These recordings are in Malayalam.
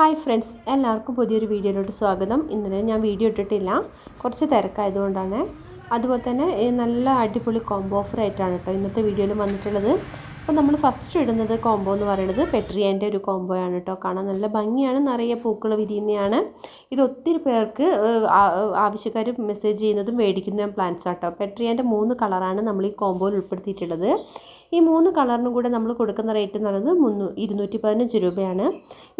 ഹായ് ഫ്രണ്ട്സ് എല്ലാവർക്കും പുതിയൊരു വീഡിയോയിലോട്ട് സ്വാഗതം. ഇന്നലെ ഞാൻ വീഡിയോ ഇട്ടിട്ടില്ല. കുറച്ച് തിരക്കായതുകൊണ്ടാണ്. അതുപോലെ തന്നെ നല്ല അടിപൊളി കോംബോ ഓഫർ ആയിട്ടാണ് കേട്ടോ ഇന്നത്തെ വീഡിയോയിൽ വന്നിട്ടുള്ളത്. അപ്പോൾ നമ്മൾ ഫസ്റ്റ് ഇടുന്നത് കോംബോ എന്ന് പറയുന്നത് പെട്രിയാന്റെ ഒരു കോംബോ ആണ് കേട്ടോ കാണാൻ നല്ല ഭംഗിയാണ്. നിറയെ പൂക്കൾ വിരിയുന്നതാണ്. ഇത് ഒത്തിരി പേർക്ക് ആവശ്യക്കാർ മെസ്സേജ് ചെയ്യുന്നതും മേടിക്കുന്നതും പ്ലാൻസ് ആട്ടോ പെട്രിയാന്റെ മൂന്ന് കളറാണ് നമ്മൾ ഈ കോംബോയിൽ ഉൾപ്പെടുത്തിയിട്ടുള്ളത്. ഈ മൂന്ന് കളറിനും കൂടെ നമ്മൾ കൊടുക്കുന്ന റേറ്റ് എന്ന് പറയുന്നത് ഇരുന്നൂറ്റി പതിനഞ്ച് രൂപയാണ്.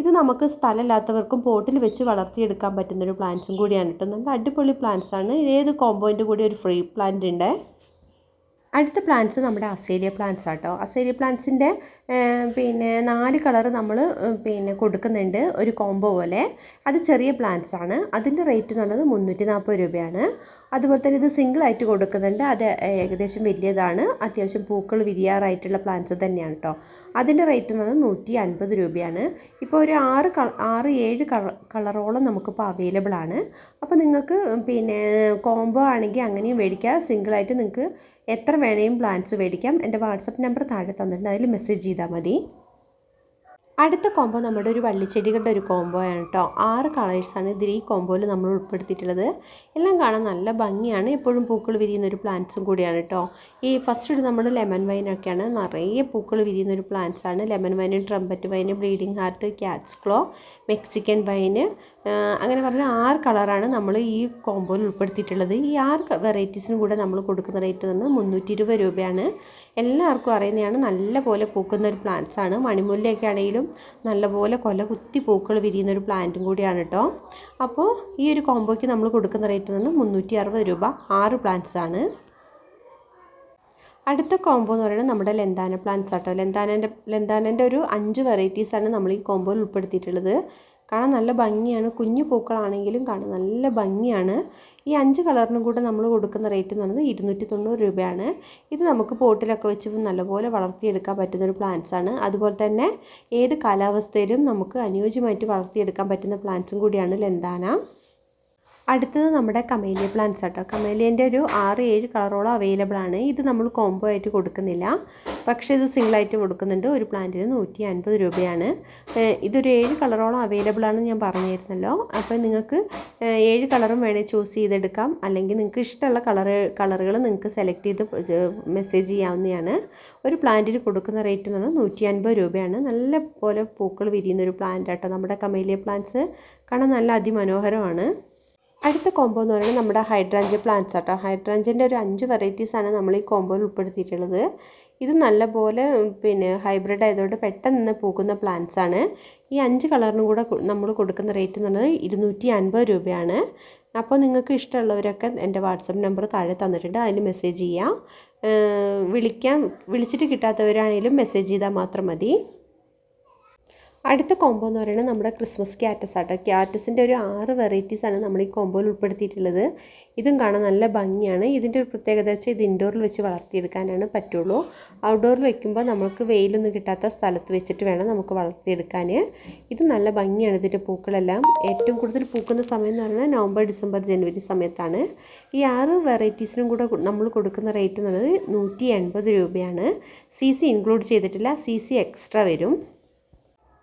ഇത് നമുക്ക് സ്ഥലമില്ലാത്തവർക്കും പോട്ടിൽ വെച്ച് വളർത്തിയെടുക്കാൻ പറ്റുന്നൊരു പ്ലാന്റ്സും കൂടിയാണ് കേട്ടോ. നല്ല അടിപൊളി പ്ലാന്റ്സാണ് ഏത് കോമ്പോയിന്റെ കൂടി ഒരു ഫ്രീ പ്ലാന്റ് ഉണ്ട്? അടുത്ത പ്ലാന്റ്സ് നമ്മുടെ അസേലിയ പ്ലാന്റ്സ് ആട്ടോ അസേലിയ പ്ലാന്റ്സിന്റെ പിന്നെ നാല് കളർ നമ്മൾ പിന്നെ കൊടുക്കുന്നുണ്ട് ഒരു കോംബോ പോലെ. അത് ചെറിയ പ്ലാന്റ്സ് ആണ്. അതിന്റെ റേറ്റ് എന്ന് പറയുന്നത് മുന്നൂറ്റി നാൽപ്പത് രൂപയാണ്. അതുപോലെ തന്നെ ഇത് സിംഗിൾ ആയിട്ട് കൊടുക്കുന്നുണ്ട്. അത് ഏകദേശം വലിയതാണ്. അത്യാവശ്യം പൂക്കൾ വിരിയാറായിട്ടുള്ള പ്ലാന്റ്സ് തന്നെയാണ് കേട്ടോ അതിന്റെ റേറ്റ് എന്ന് പറയുന്നത് നൂറ്റി അൻപത് രൂപയാണ്. ഇപ്പോൾ ഒരു ആറ് ആറ് ഏഴ് കളറോളം നമുക്കിപ്പോൾ അവൈലബിൾ ആണ്. അപ്പോൾ നിങ്ങൾക്ക് പിന്നെ കോംബോ ആണെങ്കിൽ അങ്ങനെയും മേടിക്കാം. സിംഗിളായിട്ട് നിങ്ങൾക്ക് എത്ര വേണേലും പ്ലാൻസ് മേടിക്കാം. എന്റെ വാട്സപ്പ് നമ്പർ താഴെ തന്നിട്ടുണ്ട്. അതിൽ മെസ്സേജ് ചെയ്താൽ മതി. അടുത്ത കോംബോ നമ്മുടെ ഒരു വള്ളിച്ചെടികളുടെ ഒരു കോംബോ ആണ് കേട്ടോ. ആറ് കളേഴ്സാണ് ഇതിൽ ഈ കോംബോയിൽ നമ്മൾ ഉൾപ്പെടുത്തിയിട്ടുള്ളത്. എല്ലാം കാണാൻ നല്ല ഭംഗിയാണ്. എപ്പോഴും പൂക്കൾ വിരിയുന്ന ഒരു പ്ലാന്റ്സും കൂടിയാണ് കേട്ടോ. ഈ ഫസ്റ്റ് ഒരു നമ്മൾ ലെമൺ വൈനൊക്കെയാണ് നിറയെ പൂക്കൾ വിരിയുന്ന ഒരു പ്ലാന്റ്സാണ് lemon vine trumpet vine bleeding heart cat's claw Mexican vine അങ്ങനെ പറഞ്ഞ ആറ് കളറാണ് നമ്മൾ ഈ കോമ്പോയിൽ ഉൾപ്പെടുത്തിയിട്ടുള്ളത്. ഈ ആറ് വെറൈറ്റീസിനും കൂടെ നമ്മൾ കൊടുക്കുന്ന റേറ്റ് വന്ന് മുന്നൂറ്റി ഇരുപത് രൂപയാണ്. എല്ലാവർക്കും അറിയുന്നതാണ് നല്ല പോലെ പൂക്കുന്ന ഒരു പ്ലാന്റ്സ് ആണ്. മണിമുല്ലയൊക്കെ ആണെങ്കിലും നല്ലപോലെ കൊല കുത്തി പൂക്കൾ വിരിയുന്ന ഒരു പ്ലാന്റും കൂടിയാണ് കേട്ടോ അപ്പോൾ ഈ ഒരു കോമ്പോയ്ക്ക് നമ്മൾ കൊടുക്കുന്ന റേറ്റ് വന്ന് മുന്നൂറ്റി അറുപത് രൂപ ആറ് പ്ലാന്റ്സ് ആണ്. അടുത്ത കോംബോ എന്ന് പറയുന്നത് നമ്മുടെ ലെന്താന പ്ലാന്റ്സ് ആട്ടോ. ലെന്താനന്റെ ലെന്താനന്റെ ഒരു അഞ്ച് വെറൈറ്റീസാണ് നമ്മൾ ഈ കോംബോയിൽ ഉൾപ്പെടുത്തിയിട്ടുള്ളത്. കാണാൻ നല്ല ഭംഗിയാണ്. കുഞ്ഞു പൂക്കളാണെങ്കിലും കാണാൻ നല്ല ഭംഗിയാണ്. ഈ അഞ്ച് കളറിനും കൂടെ നമ്മൾ കൊടുക്കുന്ന റേറ്റ് എന്ന് പറയുന്നത് ഇരുന്നൂറ്റി തൊണ്ണൂറ് രൂപയാണ്. ഇത് നമുക്ക് പോട്ടിലൊക്കെ വെച്ച് നല്ലപോലെ വളർത്തിയെടുക്കാൻ പറ്റുന്ന ഒരു പ്ലാന്റ്സ് ആണ്. അതുപോലെ തന്നെ ഏത് കാലാവസ്ഥയിലും നമുക്ക് അനുയോജ്യമായിട്ട് വളർത്തിയെടുക്കാൻ പറ്റുന്ന പ്ലാന്റ്സും കൂടിയാണ് ലെന്താന. അടുത്തത് നമ്മുടെ കമേലിയ പ്ലാന്റ്സ് ആട്ടോ. കമേലിയന്റെ ഒരു ആറ് ഏഴ് കളറോളം അവൈലബിൾ ആണ്. ഇത് നമ്മൾ കോംബോ ആയിട്ട് കൊടുക്കുന്നില്ല. പക്ഷേ ഇത് സിംഗിളായിട്ട് കൊടുക്കുന്നുണ്ട്. ഒരു പ്ലാന്റിന് നൂറ്റി അൻപത് രൂപയാണ്. ഇതൊരു ഏഴ് കളറോളം അവൈലബിൾ ആണെന്ന് ഞാൻ പറഞ്ഞിരുന്നല്ലോ അപ്പോൾ നിങ്ങൾക്ക് ഏഴ് കളറും വേണേൽ ചൂസ് ചെയ്തെടുക്കാം. അല്ലെങ്കിൽ നിങ്ങൾക്ക് ഇഷ്ടമുള്ള കളറ് കളറുകൾ നിങ്ങൾക്ക് സെലക്ട് ചെയ്ത് മെസ്സേജ് ചെയ്യാവുന്നതാണ്. ഒരു പ്ലാന്റിന് കൊടുക്കുന്ന റേറ്റ് എന്ന് പറഞ്ഞാൽ നൂറ്റി അൻപത് രൂപയാണ്. നല്ല പോലെ പൂക്കൾ വിരിയുന്ന ഒരു പ്ലാന്റ് ആട്ടോ. നമ്മുടെ കമേലിയ പ്ലാന്റ്സ് കാണാൻ നല്ല അതിമനോഹരമാണ്. അടുത്ത കോംബോ എന്ന് പറയുന്നത് നമ്മുടെ ഹൈഡ്രാഞ്ച് പ്ലാന്റ്സ് ആട്ടോ. ഹൈഡ്രാഞ്ചിന്റെ ഒരു അഞ്ച് വെറൈറ്റീസാണ് നമ്മൾ ഈ കോംബോയിൽ ഉൾപ്പെടുത്തിയിട്ടുള്ളത്. ഇത് നല്ലപോലെ പിന്നെ ഹൈബ്രിഡ് ആയതുകൊണ്ട് പെട്ടെന്ന് പൂക്കുന്ന പ്ലാന്റ്സ് ആണ്. ഈ അഞ്ച് കളറിനും കൂടെ നമ്മൾ കൊടുക്കുന്ന റേറ്റ് എന്ന് പറയുന്നത് ഇരുന്നൂറ്റി അൻപത് രൂപയാണ്. അപ്പോൾ നിങ്ങൾക്ക് ഇഷ്ടമുള്ളവരൊക്കെ എന്റെ വാട്സപ്പ് നമ്പർ താഴെ തന്നിട്ടുണ്ട് അതിന് മെസ്സേജ് ചെയ്യാം. വിളിക്കാം വിളിച്ചിട്ട് കിട്ടാത്തവരാണെങ്കിലും മെസ്സേജ് ചെയ്താൽ മാത്രം മതി. അടുത്ത കോംബോ എന്ന് പറയുന്നത് നമ്മുടെ ക്രിസ്മസ് ക്യാറ്റസ് ആട്ടോ. ക്യാറ്റസിന്റെ ഒരു ആറ് വെറൈറ്റീസാണ് നമ്മൾ ഈ കോംബോയിൽ ഉൾപ്പെടുത്തിയിട്ടുള്ളത്. ഇതും കാണാൻ നല്ല ഭംഗിയാണ്. ഇതിന്റെ ഒരു പ്രത്യേകത വെച്ചാൽ ഇത് ഇൻഡോറിൽ വെച്ച് വളർത്തിയെടുക്കാനാണ് പറ്റുള്ളൂ. ഔട്ട്ഡോറിൽ വെക്കുമ്പോൾ നമുക്ക് വെയിലൊന്നും കിട്ടാത്ത സ്ഥലത്ത് വെച്ചിട്ട് വേണം നമുക്ക് വളർത്തിയെടുക്കാൻ ഇത് നല്ല ഭംഗിയാണ് ഇതിന്റെ പൂക്കളെല്ലാം. ഏറ്റവും കൂടുതൽ പൂക്കുന്ന സമയം എന്ന് പറഞ്ഞാൽ നവംബർ ഡിസംബർ ജനുവരി സമയത്താണ്. ഈ ആറ് വെറൈറ്റീസിനും കൂടെ നമ്മൾ കൊടുക്കുന്ന റേറ്റ് എന്ന് പറയുന്നത് നൂറ്റി രൂപയാണ്. സി സി ഇൻക്ലൂഡ് ചെയ്തിട്ടില്ല. സി സി എക്സ്ട്രാ വരും.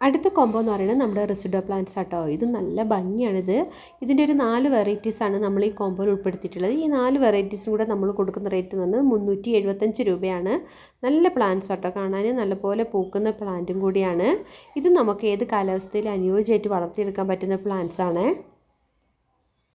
അടുത്ത കോംബോ എന്ന് പറയുന്നത് നമ്മുടെ റെസിഡോ പ്ലാന്റ്സ് ആട്ടോ. ഇത് നല്ല ഭംഗിയാണിത്. ഇതിന്റെ ഒരു നാല് വെറൈറ്റീസാണ് നമ്മൾ ഈ കോംബോയിൽ ഉൾപ്പെടുത്തിയിട്ടുള്ളത്. ഈ നാല് വെറൈറ്റീസും കൂടെ നമ്മൾ കൊടുക്കുന്ന റേറ്റ് എന്ന് പറയുന്നത് മുന്നൂറ്റി എഴുപത്തഞ്ച് രൂപയാണ്. നല്ല പ്ലാന്റ്സ് ആട്ടോ. കാണാൻ നല്ലപോലെ പൂക്കുന്ന പ്ലാന്റും കൂടിയാണ്. ഇത് നമുക്ക് ഏത് കാലാവസ്ഥയിൽ അനുയോജ്യമായിട്ട് വളർത്തിയെടുക്കാൻ പറ്റുന്ന പ്ലാന്റ്സ് ആണ്.